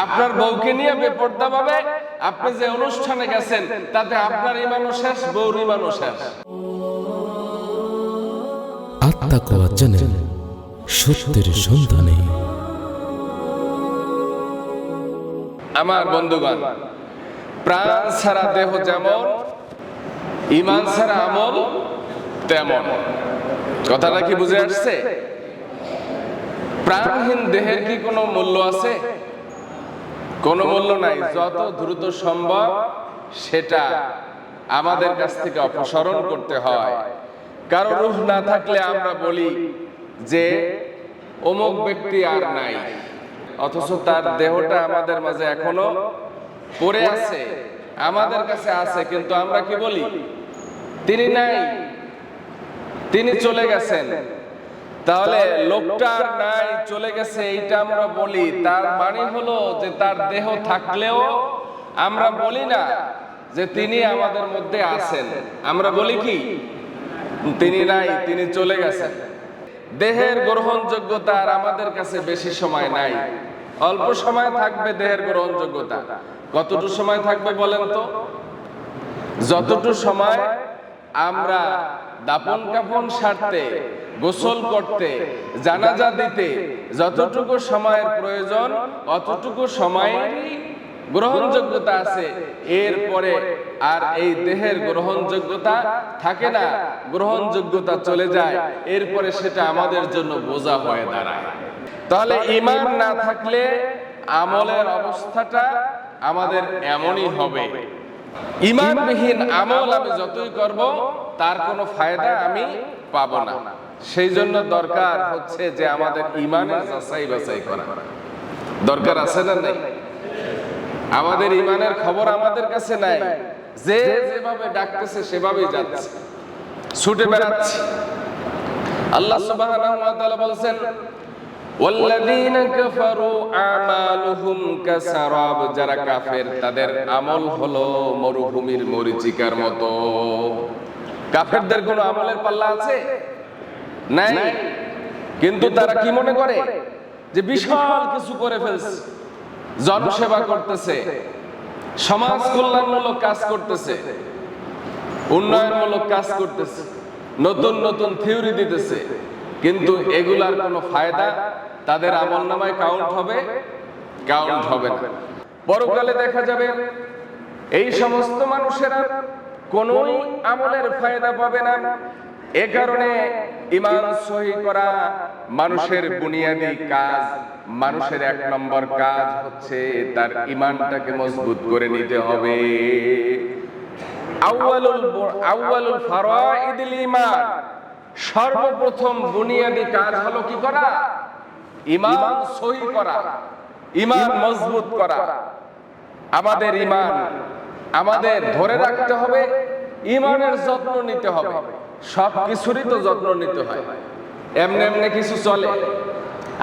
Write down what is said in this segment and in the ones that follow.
আপনার বউকে নিয়ে বেপর্দা ভাবে আপনি যে অনুষ্ঠানে গেছেন তাতে আপনার ইমানও শেষ বউর ইমানও শেষ। আত্মাকোয়া চ্যানেল সত্যের সন্ধানে। আমার বন্ধুগণ প্রাণ ছাড়া দেহ যেমন ইমান ছাড়া আমল তেমন। কথাটা কি বুঝে আসছে? প্রাণহীন দেহের কি কোনো মূল্য আছে? কোনো মূল্য নাই যত দ্রুত সম্ভব সেটা আমাদের কাছ থেকে অপসারণ করতে হয়। কারও রূহ না থাকলে আমরা বলি যে অমুক ব্যক্তি আর নাই। অথচ তার দেহটা আমাদের মাঝে এখনও পড়ে আছে। আমাদের কাছে আছে কিন্তু আমরা কি বলি? তিনি নাই। তিনি চলে গেছেন। তাহলে লোকটার নাই চলে গেছে এইটা আমরা বলি। তার মানে হলো যে তার দেহ থাকলেও আমরা বলি না যে তিনি আমাদের মধ্যে আছেন। আমরা বলি কি? তিনি নাই তিনি চলে গেছেন। দেহের গ্রহণযোগ্যতা আর আমাদের কাছে বেশি সময় নাই। অল্প সময় থাকবে দেহের গ্রহণযোগ্যতা। কতটুকু সময় থাকবে বলেন তো? যতটুকু সময় আমরা দাপন কাপন সারতে গোসল করতে, জানাজা দিতে, যতটুকু সময়ের প্রয়োজন, অতটুকু সময়েরই গ্রহণযোগ্যতা আছে। এরপরে আর এই দেহের গ্রহণযোগ্যতা থাকে না, গ্রহণযোগ্যতা চলে যায়। এরপরে সেটা আমাদের জন্য বোঝা হয়ে দাঁড়ায়। তাহলে ইমান না থাকলে আমলের অবস্থাটা আমাদের এমনই হবে। ইমানবিহীন আমল আমি যতই করব, তার কোনো ফায়দা আমি পাবো না। সেই জন্য দরকার হচ্ছে যে আমাদের ইমানের যাচাই বাছাই করা দরকার আছে না নেই আমাদের ইমানের খবর আমাদের কাছে নাই যে যেভাবে ডাকতেছে সেভাবেই যাচ্ছে ছুটে বেড়াচ্ছে আল্লাহ সুবহানাহু ওয়া তাআলা বলছেন والذين كفروا اعمالهم كسراب যারা কাফের তাদের আমল হলো মরুভূমির মরিচিকার মতো কাফেরদের কোনো আমলের পাল্লা আছে নাই। কিন্তু তারা কি মনে করে? যে বিশাল কিছু করে ফেলছে। জনসেবা করতেছে। সমাজ কল্যাণমূলক কাজ করতেছে। উন্নয়নমূলক কাজ করতেছে। নতুন নতুন থিওরি দিতেছে। কিন্তু এগুলার কোনো ফায়দা তাদের আমল নামায় কাউন্ট হবে কাউন্ট হবে না। পরকালে দেখা যাবে এই সমস্ত মানুষেরা কোনোই আমলের ফায়দা পাবে না। এ কারণে ইমান সহি করা মানুষের বুনিয়াদি কাজ, মানুষের এক নম্বর কাজ হচ্ছে তার ইমানটাকে মজবুত করে নিতে হবে। আউয়ালুল আউয়ালুল সর্বপ্রথম বুনিয়াদি কাজ হলো কি করা? ইমান সহি করা, ইমান মজবুত করা। আমাদের ইমান আমাদের ধরে রাখতে হবে, ইমানের যত্ন নিতে হবে। সব কিছুরই তো যত্ন নিতে হয়। এমনি এমনি কিছু চলে।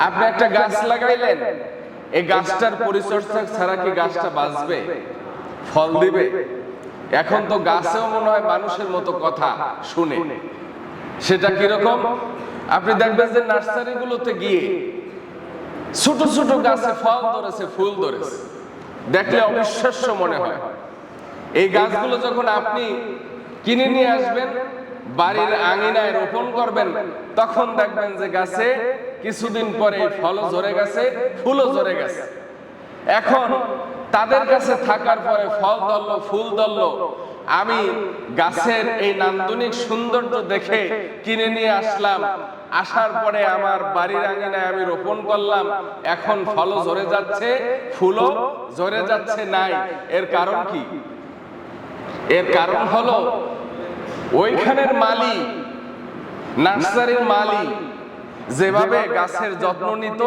আপনি একটা গাছ লাগাইলেন, এই গাছটার পরিচর্যা ছাড়া কি গাছটা বাঁচবে? ফল দিবে? এখন তো গাছেও মনে হয় মানুষের মতো কথা শুনে। সেটা কীরকম? আপনি দেখবেন যে নার্সারিগুলোতে গিয়ে ছোট ছোট গাছে ফল ধরেছে, ফুল ধরেছে। দেখলে অবিশ্বাস্য মনে হয়। এই গাছগুলো যখন আপনি কিনে নিয়ে আসবেন বাড়ির আঙিনায় রোপণ করবেন তখন দেখবেন যে গাছে কিছুদিন পরে ফলও ঝরে গেছে ফুলও ঝরে গেছে। এখন তাদের কাছে থাকার পরে ফল ধরলো ফুল ধরলো আমি গাছের এই নান্দনিক সৌন্দর্য দেখে কিনে নিয়ে আসলাম। আসার পরে আমার বাড়ির আঙিনায় আমি রোপণ করলাম। এখন ফলও ঝরে যাচ্ছে ফুলও ঝরে যাচ্ছে নাই। এর কারণ কি? এর কারণ হলো ওইখানের মালি, নার্সারির মালি, যেভাবে গাছের যত্ন নিত,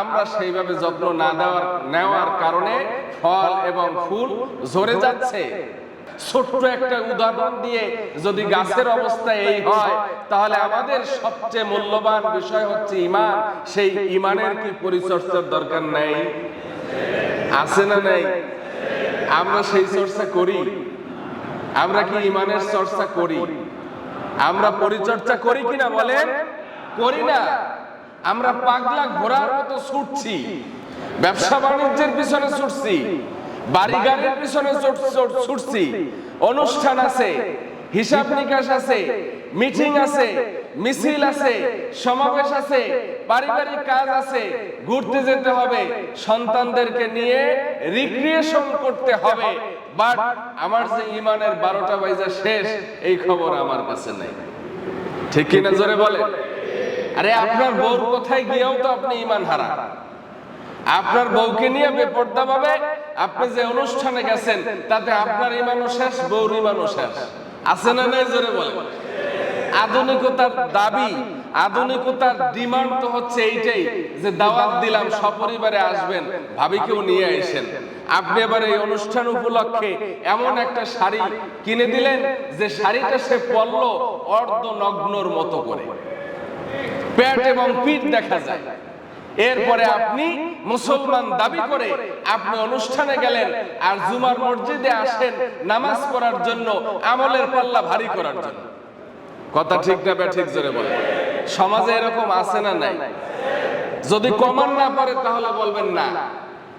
আমরা সেইভাবে যত্ন না দেওয়ার, নেওয়ার কারণে ফল এবং ফুল ঝরে যাচ্ছে। ছোট্ট একটা উদাহরণ দিয়ে যদি গাছের অবস্থা এই হয়, তাহলে আমাদের সবচেয়ে মূল্যবান বিষয় হচ্ছে ইমান। সেই ইমানের কি পরিচর্যার দরকার নেই? আছে না নেই? আমরা সেই চর্চা করি। আমরা কি ইমানের চর্চা করি? আমরা পরিচর্যা করি কিনা বলেন? করি না। আমরা পাগলা ঘোড়ার মতো ছুটছি। ব্যবসা বাণিজ্যের পিছনে ছুটছি। বাড়ি গাড়ির পিছনে ছুট- ছুট- ছুটছি। অনুষ্ঠান আছে, হিসাব নিকাশ আছে, মিটিং আছে, মিছিল আছে, সমাবেশ আছে, পারিবারিক কাজ আছে, ঘুরতে যেতে হবে, সন্তানদেরকে নিয়ে রিক্রিয়েশন করতে হবে। বাট আমার যে ইমানের বারোটা বাইজা শেষ, এই খবর আমার কাছে নেই। ঠিক কিনা জোরে বলে? আরে আপনার বউর কোথায় গিয়েও তো আপনি ইমান হারা। আপনার বউকে নিয়ে বেপর্দা ভাবে আপনি যে অনুষ্ঠানে গেছেন, তাতে আপনার ইমানও শেষ, বউর ইমানও শেষ। আছে না নাই জোরে বলে? আধুনিকতার দাবি আধুনিকতার ডিমান্ড তো হচ্ছে এইটাই, যে দাওয়াত দিলাম, সপরিবারে আসবেন, ভাবিকেও নিয়ে আসেন। আপনি এবার এই অনুষ্ঠান উপলক্ষে এমন একটা শাড়ি কিনে দিলেন, যে শাড়িটা সে পরলো অর্ধ নগ্নর মতো করে। পেট এবং পিঠ দেখা যায়। এরপরে আপনি মুসলমান দাবি করে আপনি অনুষ্ঠানে গেলেন, আর জুমার মসজিদে আসেন নামাজ পড়ার জন্য, আমলের পাল্লা ভারী করার জন্য। কথা ঠিক না ঠিক জোরে বলে সমাজে এরকম আছে না নাই? যদি কমান না পারে তাহলে বলবেন না।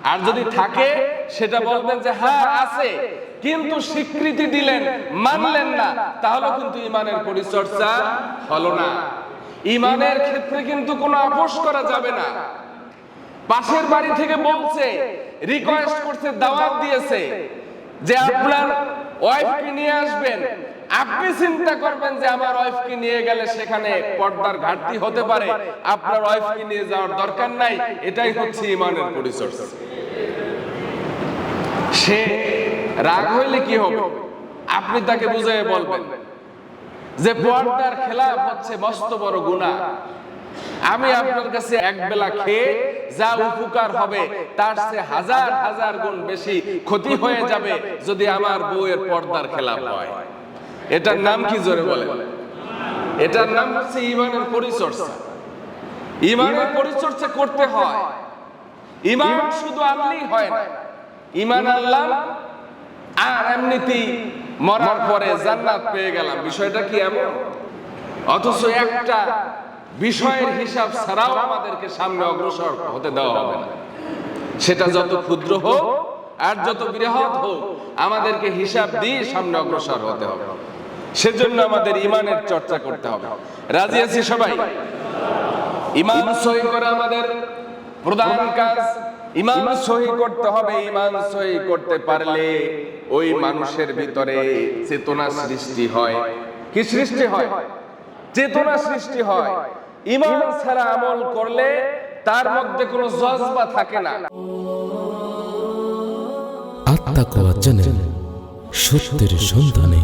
আর যদি থাকে সেটা বলবেন যে হ্যাঁ আছে। কিন্তু স্বীকৃতি দিলেন মানলেন না তাহলে কিন্তু ইমানের পরিচর্যা হলো না। ইমানের ক্ষেত্রে কিন্তু কোনো আপোষ করা যাবে না। পাশের বাড়ি থেকে বলছে রিকোয়েস্ট করছে দাওয়াত দিয়েছে যে আপনার ওয়াইফকে নিয়ে আসবেন। আপনি চিন্তা করবেন যে আমার ওয়াইফকে নিয়ে গেলে সেখানে পর্দার ঘাটতি হতে পারে। আপনার ওয়াইফকে নিয়ে যাওয়ার দরকার নাই। এটাই হচ্ছে ইমানের পরিচর্যা। সে রাগ হইলে কি হবে? আপনি তাকে বুঝিয়ে বলবেন যে পর্দার খেলাফ হচ্ছে মস্ত বড় গুনাহ। আমি আপনার কাছে এক বেলা খেয়ে যা উপকার হবে, তার সে হাজার হাজার গুণ বেশি ক্ষতি হয়ে যাবে যদি আমার বউয়ের পর্দার খেলাফ হয়। এটার নাম কি জোরে বলে এটার নাম হচ্ছে ইমানের পরিচর্যা। ইমানের পরিচর্যা করতে হয়। ইমান শুধু আনলেই হয় না। ইমান আনলাম আর এমনিতেই মরার পরে জান্নাত পেয়ে গেলাম। বিষয়টা কি এমন? অথচ একটা বিষয়ের হিসাব ছাড়াও আমাদেরকে সামনে অগ্রসর হতে দেওয়া হবে না। সেটা যত ক্ষুদ্র হোক আর যত বৃহৎ হোক আমাদেরকে হিসাব দিয়ে সামনে অগ্রসর হতে হবে। সেজন্য আমাদের ইমানের চর্চা করতে হবে। রাজি আছি সবাই? ইমান সহি করা আমাদের প্রধান কাজ। ইমান সহি করতে হবে ইমান সহি করতে পারলে ওই মানুষের ভিতরে চেতনা সৃষ্টি হয়। কি সৃষ্টি হয়? চেতনা সৃষ্টি হয়। ইমান ছাড়া আমল করলে তার মধ্যে কোনো জজবা থাকে না। আত্মা কোয়া চ্যানেল সত্যের সন্ধানে।